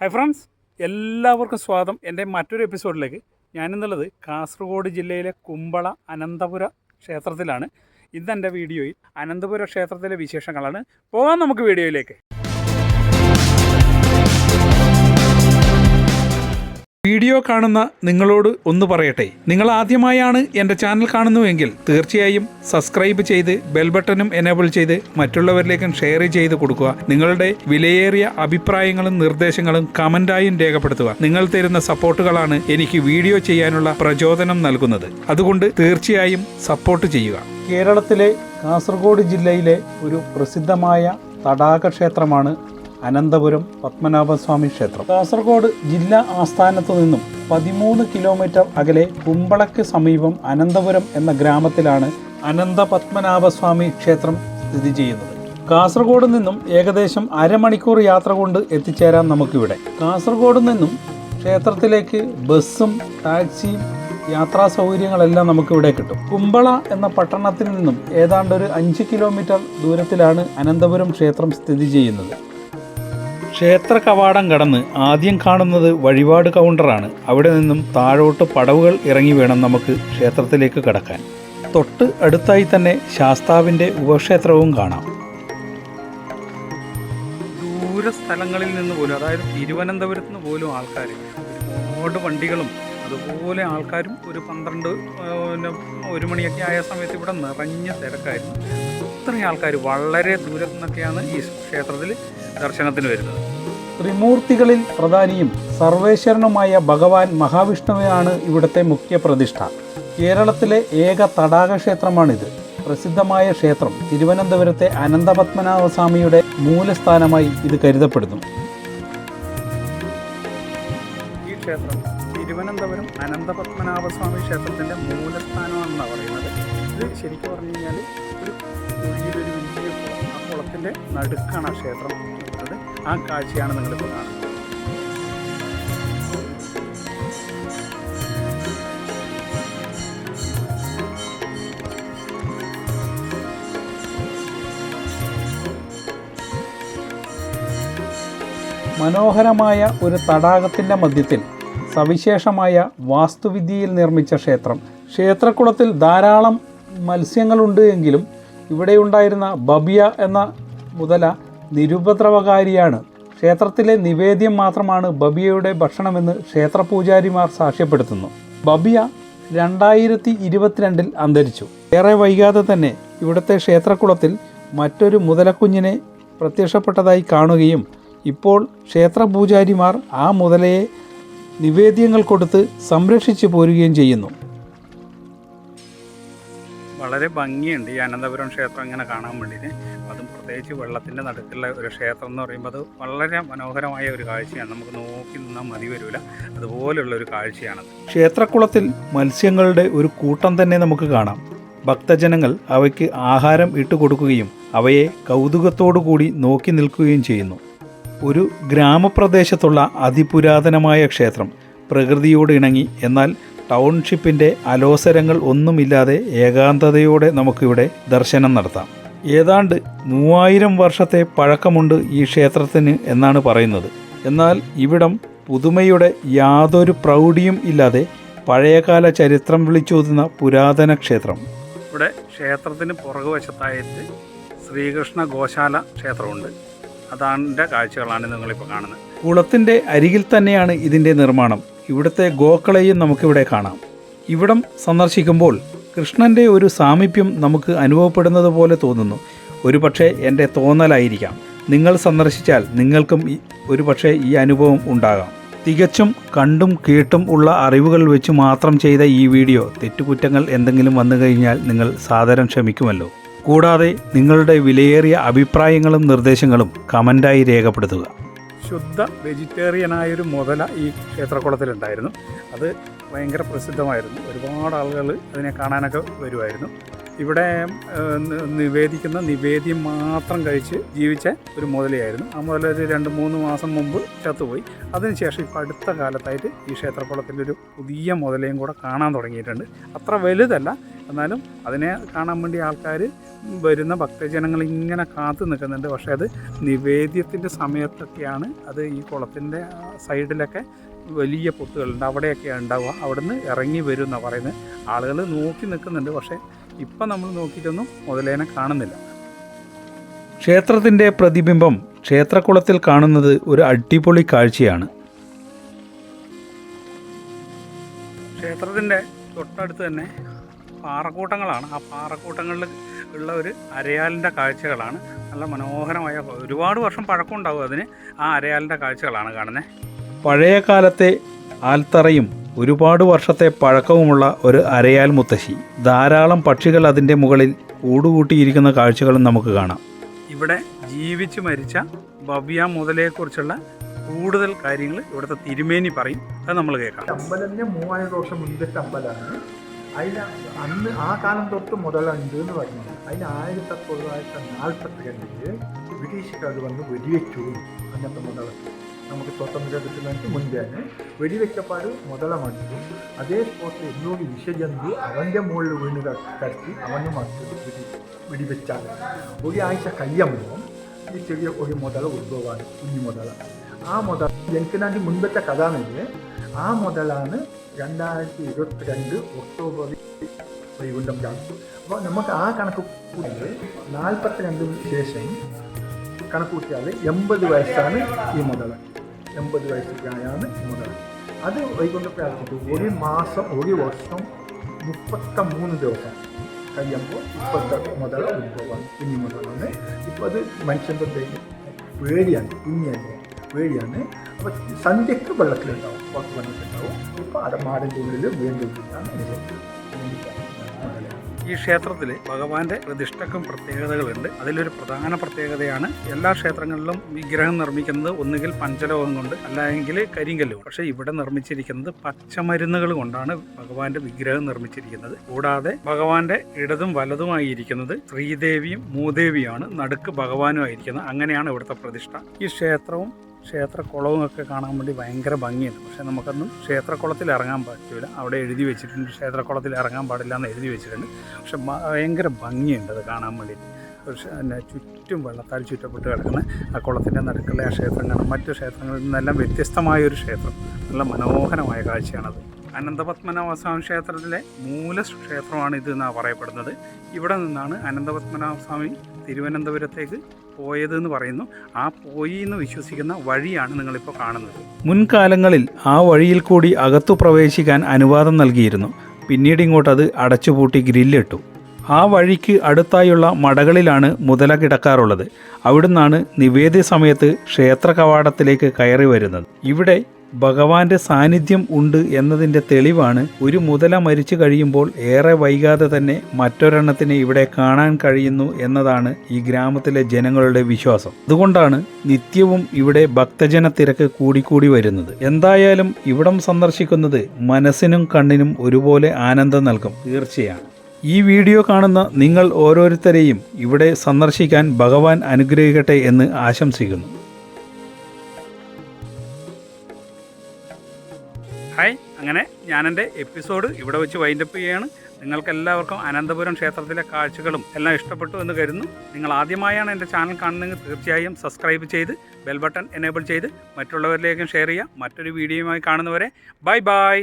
Hi friends എല്ലാവർക്കും സ്വാഗതം. എന്റെ മറ്റൊരു എപ്പിസോഡിലേക്ക് ഞാനിന്നുള്ളത് കാസർഗോഡ് ജില്ലയിലെ കുമ്പള അനന്തപുര ക്ഷേത്രത്തിലാണ്. ഇന്ന് എന്റെ വീഡിയോയിൽ അനന്തപുര ക്ഷേത്രത്തിലെ വിശേഷങ്ങളാണ്. പോകാം നമുക്ക് വീഡിയോയിലേക്ക്. വീഡിയോ കാണുന്ന നിങ്ങളോട് ഒന്ന് പറയട്ടെ. നിങ്ങൾ ആദ്യമായാണ് എന്റെ ചാനൽ കാണുന്നുവെങ്കിൽ തീർച്ചയായും സബ്സ്ക്രൈബ് ചെയ്ത് ബെൽ ബട്ടണും എനേബിൾ ചെയ്ത് മറ്റുള്ളവരിലേക്കും ഷെയർ ചെയ്ത് കൊടുക്കുക. നിങ്ങളുടെ വിലയേറിയ അഭിപ്രായങ്ങളും നിർദ്ദേശങ്ങളും കമന്റായും രേഖപ്പെടുത്തുക. നിങ്ങൾ തരുന്ന സപ്പോർട്ടുകളാണ് എനിക്ക് വീഡിയോ ചെയ്യാനുള്ള പ്രചോദനം നൽകുന്നത്. അതുകൊണ്ട് തീർച്ചയായും സപ്പോർട്ട് ചെയ്യുക. കേരളത്തിലെ കാസർഗോഡ് ജില്ലയിലെ ഒരു പ്രസിദ്ധമായ തടാക ക്ഷേത്രമാണ് അനന്തപുരം പത്മനാഭസ്വാമി ക്ഷേത്രം. കാസർഗോഡ് ജില്ലാ ആസ്ഥാനത്തു നിന്നും പതിമൂന്ന് കിലോമീറ്റർ അകലെ കുമ്പളക്ക് സമീപം അനന്തപുരം എന്ന ഗ്രാമത്തിലാണ് അനന്ത പത്മനാഭസ്വാമി ക്ഷേത്രം സ്ഥിതി ചെയ്യുന്നത്. കാസർഗോഡ് നിന്നും ഏകദേശം അരമണിക്കൂർ യാത്ര കൊണ്ട് എത്തിച്ചേരാം നമുക്കിവിടെ. കാസർഗോഡ് നിന്നും ക്ഷേത്രത്തിലേക്ക് ബസ്സും ടാക്സിയും യാത്രാ സൗകര്യങ്ങളെല്ലാം നമുക്കിവിടെ കിട്ടും. കുമ്പള എന്ന പട്ടണത്തിൽ നിന്നും ഏതാണ്ട് ഒരു അഞ്ച് കിലോമീറ്റർ ദൂരത്തിലാണ് അനന്തപുരം ക്ഷേത്രം സ്ഥിതി ചെയ്യുന്നത്. ക്ഷേത്ര കവാടം കടന്ന് ആദ്യം കാണുന്നത് വഴിപാട് കൗണ്ടറാണ്. അവിടെ നിന്നും താഴോട്ട് പടവുകൾ ഇറങ്ങി വേണം നമുക്ക് ക്ഷേത്രത്തിലേക്ക് കടക്കാൻ. തൊട്ട് അടുത്തായി തന്നെ ശാസ്താവിന്റെ ഉപക്ഷേത്രവും കാണാം. ദൂര സ്ഥലങ്ങളിൽ നിന്ന് പോലും അതായത് തിരുവനന്തപുരത്ത് നിന്ന് പോലും ആൾക്കാർ ഒരുപാട് വണ്ടികളും അതുപോലെ ആൾക്കാരും ഒരു പന്ത്രണ്ട് പിന്നെ ഒരു മണിയൊക്കെ ആയ സമയത്ത് ഇവിടെ നിറഞ്ഞ തിരക്കായിരുന്നു. ഇത്രയും ആൾക്കാർ വളരെ ദൂരത്തു നിന്നൊക്കെയാണ് ഈ ക്ഷേത്രത്തിൽ ദർശനത്തിന് വരുന്നത്. ത്രിമൂർത്തികളിൽ പ്രധാനിയും സർവേശ്വരനുമായ ഭഗവാൻ മഹാവിഷ്ണുവാണ് ഇവിടുത്തെ മുഖ്യ പ്രതിഷ്ഠ. കേരളത്തിലെ ഏക തടാക ക്ഷേത്രമാണിത്. പ്രസിദ്ധമായ ക്ഷേത്രം തിരുവനന്തപുരത്തെ അനന്തപത്മനാഭ സ്വാമിയുടെ മൂലസ്ഥാനമായി ഇത് കരുതപ്പെടുന്നു. ഈ ക്ഷേത്രം തിരുവനന്തപുരം അനന്തപത്മനാഭസ്വാമി ക്ഷേത്രത്തിന്റെ മൂലസ്ഥാനമാണെന്നാണ് പറയുന്നത്. ഇത് ശരിക്കും പറഞ്ഞു കഴിഞ്ഞാൽ ഒരു കുഴിയിലൊരു വലിയ ആ നടുക്കാണ് ആ ക്ഷേത്രം. ആ കാഴ്ചയാണ് നിങ്ങളിപ്പോൾ കാണുന്നത്. മനോഹരമായ ഒരു തടാകത്തിന്റെ മധ്യത്തിൽ സവിശേഷമായ വാസ്തുവിദ്യയിൽ നിർമ്മിച്ച ക്ഷേത്രം. ക്ഷേത്രക്കുളത്തിൽ ധാരാളം മത്സ്യങ്ങളുണ്ട് എങ്കിലും ഇവിടെയുണ്ടായിരുന്ന ബബിയ എന്ന മുതല നിരുപദ്രവകാരിയാണ്. ക്ഷേത്രത്തിലെ നിവേദ്യം മാത്രമാണ് ബബിയയുടെ ഭക്ഷണമെന്ന് ക്ഷേത്രപൂജാരിമാർ സാക്ഷ്യപ്പെടുത്തുന്നു. ബബിയ രണ്ടായിരത്തി ഇരുപത്തിരണ്ടിൽ അന്തരിച്ചു. ഏറെ വൈകാതെ തന്നെ ഇവിടുത്തെ ക്ഷേത്രക്കുളത്തിൽ മറ്റൊരു മുതലക്കുഞ്ഞിനെ പ്രത്യക്ഷപ്പെട്ടതായി കാണുകയും ഇപ്പോൾ ക്ഷേത്രപൂജാരിമാർ ആ മുതലയെ നിവേദ്യങ്ങൾ കൊടുത്ത് സംരക്ഷിച്ചു പോരുകയും ചെയ്യുന്നു. വളരെ ഭംഗിയുണ്ട് ഈ അനന്തപുരം ക്ഷേത്രം ഇങ്ങനെ കാണാൻ വേണ്ടിയിട്ട്. അതും പ്രത്യേകിച്ച് വെള്ളത്തിന്റെ നടുക്കുള്ള ഒരു ക്ഷേത്രം എന്ന് പറയുമ്പോൾ അത് വളരെ മനോഹരമായ ഒരു കാഴ്ചയാണ്. നമുക്ക് നോക്കി നിന്നാൽ മതി വരില്ല അതുപോലുള്ള ഒരു കാഴ്ചയാണ് ക്ഷേത്രക്കുളത്തിൽ മത്സ്യങ്ങളുടെ ഒരു കൂട്ടം തന്നെ നമുക്ക് കാണാം. ഭക്തജനങ്ങൾ അവയ്ക്ക് ആഹാരം ഇട്ടുകൊടുക്കുകയും അവയെ കൗതുകത്തോടു കൂടി നോക്കി നിൽക്കുകയും ചെയ്യുന്നു. ഒരു ഗ്രാമപ്രദേശത്തുള്ള അതിപുരാതനമായ ക്ഷേത്രം പ്രകൃതിയോട് ഇണങ്ങി എന്നാൽ ടൗൺഷിപ്പിന്റെ അലോസരങ്ങൾ ഒന്നുമില്ലാതെ ഏകാന്തതയോടെ നമുക്കിവിടെ ദർശനം നടത്താം. ഏതാണ്ട് മൂവായിരം വർഷത്തെ പഴക്കമുണ്ട് ഈ ക്ഷേത്രത്തിന് എന്നാണ് പറയുന്നത്. എന്നാൽ ഇവിടം പുതുമയുടെ യാതൊരു പ്രൗഢിയും ഇല്ലാതെ പഴയകാല ചരിത്രം വിളിച്ചോതുന്ന പുരാതന ക്ഷേത്രം. ഇവിടെ ക്ഷേത്രത്തിന് പുറകുവശത്തായിട്ട് ശ്രീകൃഷ്ണ ഗോശാല ക്ഷേത്രമുണ്ട്. അതാണ് കാഴ്ചകളാണ് നിങ്ങളിപ്പോൾ കാണുന്നത്. കുളത്തിന്റെ അരികിൽ തന്നെയാണ് ഇതിന്റെ നിർമ്മാണം. ഇവിടുത്തെ ഗോക്കളെയും നമുക്കിവിടെ കാണാം. ഇവിടം സന്ദർശിക്കുമ്പോൾ കൃഷ്ണന്റെ ഒരു സാമീപ്യം നമുക്ക് അനുഭവപ്പെടുന്നത് പോലെ തോന്നുന്നു. ഒരു പക്ഷേ എന്റെ തോന്നലായിരിക്കാം. നിങ്ങൾ സന്ദർശിച്ചാൽ നിങ്ങൾക്കും ഒരു പക്ഷേ ഈ അനുഭവം ഉണ്ടാകാം. തികച്ചും കണ്ടും കേട്ടും ഉള്ള അറിവുകൾ വെച്ച് മാത്രം ചെയ്ത ഈ വീഡിയോ തെറ്റുകുറ്റങ്ങൾ എന്തെങ്കിലും വന്നു കഴിഞ്ഞാൽ നിങ്ങൾ സാദരം ക്ഷമിക്കുമല്ലോ. കൂടാതെ നിങ്ങളുടെ വിലയേറിയ അഭിപ്രായങ്ങളും നിർദ്ദേശങ്ങളും കമന്റായി രേഖപ്പെടുത്തുക. ശുദ്ധ വെജിറ്റേറിയനായൊരു മുതല ഈ ക്ഷേത്രക്കുളത്തിലുണ്ടായിരുന്നു. അത് ഭയങ്കര പ്രസിദ്ധമായിരുന്നു. ഒരുപാട് ആളുകൾ അതിനെ കാണാനൊക്കെ വരുമായിരുന്നു ഇവിടെ നിവേദിക്കുന്ന നിവേദ്യം മാത്രം കഴിച്ച് ജീവിച്ച ഒരു മുതലയായിരുന്നു. ആ മുതല ഒരു രണ്ട് മൂന്ന് മാസം മുമ്പ് ചത്തുപോയി. അതിനുശേഷം ഇപ്പോൾ അടുത്ത കാലത്തായിട്ട് ഈ ക്ഷേത്രക്കുളത്തിന്റെ ഒരു പുതിയ മുതലയും കൂടെ കാണാൻ തുടങ്ങിയിട്ടുണ്ട്. അത്ര വലുതല്ല. എന്നാലും അതിനെ കാണാൻ വേണ്ടി ആൾക്കാർ വരുന്ന ഭക്തജനങ്ങൾ ഇങ്ങനെ കാത്തു നിൽക്കുന്നുണ്ട്. പക്ഷേ അത് നിവേദ്യത്തിന്റെ സമയത്തൊക്കെയാണ് അത് ഈ കുളത്തിന്റെ സൈഡിലൊക്കെ വലിയ പൊത്തുകളുണ്ട്. അവിടെയൊക്കെയാണ് ഉണ്ടാവുക. അവിടുന്ന് ഇറങ്ങി വരും എന്നാണ് പറയുന്നത്. ആളുകൾ നോക്കി നിൽക്കുന്നുണ്ട്. പക്ഷേ ഇപ്പം നമ്മൾ നോക്കിയിട്ടൊന്നും മുതലേനെ കാണുന്നില്ല. ക്ഷേത്രത്തിന്റെ പ്രതിബിംബം ക്ഷേത്രക്കുളത്തിൽ കാണുന്നത് ഒരു അടിപൊളി കാഴ്ചയാണ്. ക്ഷേത്രത്തിന്റെ തൊട്ടടുത്ത് തന്നെ പാറക്കൂട്ടങ്ങളാണ്. ആ പാറക്കൂട്ടങ്ങളിൽ ഉള്ള ഒരു അരയാലിന്റെ കാഴ്ചകളാണ്. നല്ല മനോഹരമായ ഒരുപാട് വർഷം പഴക്കമുണ്ടാവും അതിന് ആ അരയാലിന്റെ കാഴ്ചകളാണ് കാണുന്നത്. പഴയ കാലത്തെ ആൽത്തറയും ഒരുപാട് വർഷത്തെ പഴക്കവുമുള്ള ഒരു അരയാൽ മുത്തശ്ശി. ധാരാളം പക്ഷികൾ അതിന്റെ മുകളിൽ കൂടുകൂട്ടിയിരിക്കുന്ന കാഴ്ചകളും നമുക്ക് കാണാം. ഇവിടെ ജീവിച്ച് മരിച്ച ഭവ്യ മുതലയെക്കുറിച്ചുള്ള കൂടുതൽ കാര്യങ്ങൾ ഇവിടുത്തെ തിരുമേനി പറയും. അത് നമ്മൾ കേൾക്കാം. അമ്പലത്തിന്റെ മൂവായിരം വർഷം മുൻപത്തെ അമ്പലമാണ്. അതിൽ അന്ന് ആ കാലം തൊട്ട് മുതലുണ്ട് എന്ന് പറഞ്ഞു അതിൽ ആയിരത്തി തൊള്ളായിരത്തി നാൽപ്പത്തി രണ്ടിൽ ബ്രിട്ടീഷുകാർ വന്ന് വെടിവെച്ചു. അന്നത്തെ മുതല നമുക്ക് സ്വാതന്ത്ര്യം കിട്ടുന്നതിന് മുൻപേയാണ് വെടിവെച്ചപ്പാട് മുതല മടിച്ചു അതേ സ്പോട്ടിൽ എന്നോട് വിഷജന്തു അവന്റെ മുകളിൽ വീണ് ക- കടത്തി അവനും മറിച്ചു വെടി വെടിവെച്ചാൽ. ഒരാഴ്ച കഴിയുമ്പോൾ ഈ ചെറിയ ഒരു മുതല ഉത്ഭവമാണ് കുഞ്ഞു മുതല. ആ മുതൽ നാണ്ടി മുൻപത്തെ കഥ എന്നെങ്കിൽ ആ മുതലാണ് രണ്ടായിരത്തി ഇരുപത്തിരണ്ട് ഒക്ടോബറിൽ വൈകുണ്ഠം കാണും അപ്പോൾ നമുക്ക് ആ കണക്ക് കൂട്ടിയാൽ നാൽപ്പത്തിരണ്ടിന് ശേഷം കണക്ക് കൂട്ടിയാൽ എൺപത് വയസ്സാണ് ഈ മുതല. എൺപത് വയസ്സ് പ്രായമാണ് ഈ അത് അത് പ്രാർത്ഥിച്ചു ഒരു മാസം ഒരു വർഷം മുപ്പത്ത മൂന്ന് ദിവസം കഴിയുമ്പോൾ ഇപ്പോഴത്തെ മുതല ഉത്ഭവമാണ് കുഞ്ഞു മുതലാണ്. ഇപ്പോൾ അത് മനുഷ്യന്റെ പേടിയാണ് കുഞ്ഞല്ലേ പേടിയാണ്. അപ്പോൾ സന്ധ്യക്ക് വെള്ളത്തിലുണ്ടാവും പുറത്ത് വെള്ളത്തിലുണ്ടാവും. ഇപ്പോൾ അടമാടിന്റെ ഉള്ളിൽ വീണ്ടും ഈ ക്ഷേത്രത്തിൽ ഭഗവാന്റെ പ്രതിഷ്ഠക്കും പ്രത്യേകതകളുണ്ട്. അതിലൊരു പ്രധാന പ്രത്യേകതയാണ് എല്ലാ ക്ഷേത്രങ്ങളിലും വിഗ്രഹം നിർമ്മിക്കുന്നത് ഒന്നുകിൽ പഞ്ചലോഹം കൊണ്ട് അല്ലെങ്കിൽ കരിങ്കല്ല് പക്ഷേ ഇവിടെ നിർമ്മിച്ചിരിക്കുന്നത് പച്ചമരുന്നുകൾ കൊണ്ടാണ് ഭഗവാന്റെ വിഗ്രഹം നിർമ്മിച്ചിരിക്കുന്നത്. കൂടാതെ ഭഗവാന്റെ ഇടതും വലതുമായി ഇരിക്കുന്നത് ശ്രീദേവിയും മൂദേവിയാണ്. നടുക്ക് ഭഗവാനുമായിരിക്കുന്നത് അങ്ങനെയാണ് ഇവിടുത്തെ പ്രതിഷ്ഠ. ഈ ക്ഷേത്രവും ക്ഷേത്രക്കുളവും ഒക്കെ കാണാൻ വേണ്ടി ഭയങ്കര ഭംഗിയുണ്ട്. പക്ഷേ നമുക്കൊന്നും ക്ഷേത്രക്കുളത്തിൽ ഇറങ്ങാൻ പറ്റില്ല. അവിടെ എഴുതി വെച്ചിട്ടുണ്ട്. ക്ഷേത്രക്കുളത്തിൽ ഇറങ്ങാൻ പാടില്ല എന്ന് എഴുതി വെച്ചിട്ടുണ്ട്. പക്ഷെ ഭയങ്കര ഭംഗിയുണ്ട് അത് കാണാൻ വേണ്ടി പിന്നെ ചുറ്റും വെള്ളത്താൽ ചുറ്റപ്പെട്ട് കിടക്കുന്ന ആ കുളത്തിന്റെ നടുക്കുള്ള ആ ക്ഷേത്രം കാണാം. മറ്റു ക്ഷേത്രങ്ങളിൽ നിന്നെല്ലാം വ്യത്യസ്തമായ ഒരു ക്ഷേത്രം. നല്ല മനോഹരമായ കാഴ്ചയാണത്. അനന്തപത്മനാഭസ്വാമി ക്ഷേത്രത്തിലെ മൂല ക്ഷേത്രമാണ് ഇത് എന്നാണ് പറയപ്പെടുന്നത്. ഇവിടെ നിന്നാണ് അനന്തപത്മനാഭ സ്വാമി തിരുവനന്തപുരത്തേക്ക് പോയത് എന്ന് പറയുന്നു. ആ പോയി എന്ന് വിശ്വസിക്കുന്ന വഴിയാണ് നിങ്ങളിപ്പോൾ കാണുന്നത്. മുൻകാലങ്ങളിൽ ആ വഴിയിൽ കൂടി അകത്തു പ്രവേശിക്കാൻ അനുവാദം നൽകിയിരുന്നു. പിന്നീട് ഇങ്ങോട്ട് അത് അടച്ചുപൂട്ടി ഗ്രില്ലിട്ടു. ആ വഴിക്ക് അടുത്തായുള്ള മടകളിലാണ് മുതല കിടക്കാറുള്ളത്. അവിടുന്നാണ് നിവേദ്യ സമയത്ത് ക്ഷേത്ര കവാടത്തിലേക്ക് കയറി വരുന്നത്. ഇവിടെ ഭഗവാന്റെ സാന്നിധ്യം ഉണ്ട് എന്നതിന്റെ തെളിവാണ് ഒരു മുതല മരിച്ചു കഴിയുമ്പോൾ ഏറെ വൈകാതെ തന്നെ മറ്റൊരെണ്ണത്തിനെ ഇവിടെ കാണാൻ കഴിയുന്നു എന്നതാണ് ഈ ഗ്രാമത്തിലെ ജനങ്ങളുടെ വിശ്വാസം. അതുകൊണ്ടാണ് നിത്യവും ഇവിടെ ഭക്തജന തിരക്ക് കൂടിക്കൂടി വരുന്നത്. എന്തായാലും ഇവിടം സന്ദർശിക്കുന്നത് മനസ്സിനും കണ്ണിനും ഒരുപോലെ ആനന്ദം നൽകും. തീർച്ചയാണ്. ഈ വീഡിയോ കാണുന്ന നിങ്ങൾ ഓരോരുത്തരെയും ഇവിടെ സന്ദർശിക്കാൻ ഭഗവാൻ അനുഗ്രഹിക്കട്ടെ എന്ന് ആശംസിക്കുന്നു. അങ്ങനെ ഞാൻ എന്റെ എപ്പിസോഡ് ഇവിടെ വെച്ച് വൈൻഡപ്പ് ചെയ്യുകയാണ്. നിങ്ങൾക്കെല്ലാവർക്കും അനന്തപുരം ക്ഷേത്രത്തിലെ കാഴ്ചകളും എല്ലാം ഇഷ്ടപ്പെട്ടു എന്ന് കരുതുന്നു. നിങ്ങൾ ആദ്യമായാണ് എന്റെ ചാനൽ കാണുന്നതെങ്കിൽ തീർച്ചയായും സബ്സ്ക്രൈബ് ചെയ്ത് ബെൽ ബട്ടൺ എനേബിൾ ചെയ്ത് മറ്റുള്ളവരിലേക്കും ഷെയർ ചെയ്യുക. മറ്റൊരു വീഡിയോയുമായി കാണുന്നവരെ ബൈ ബൈ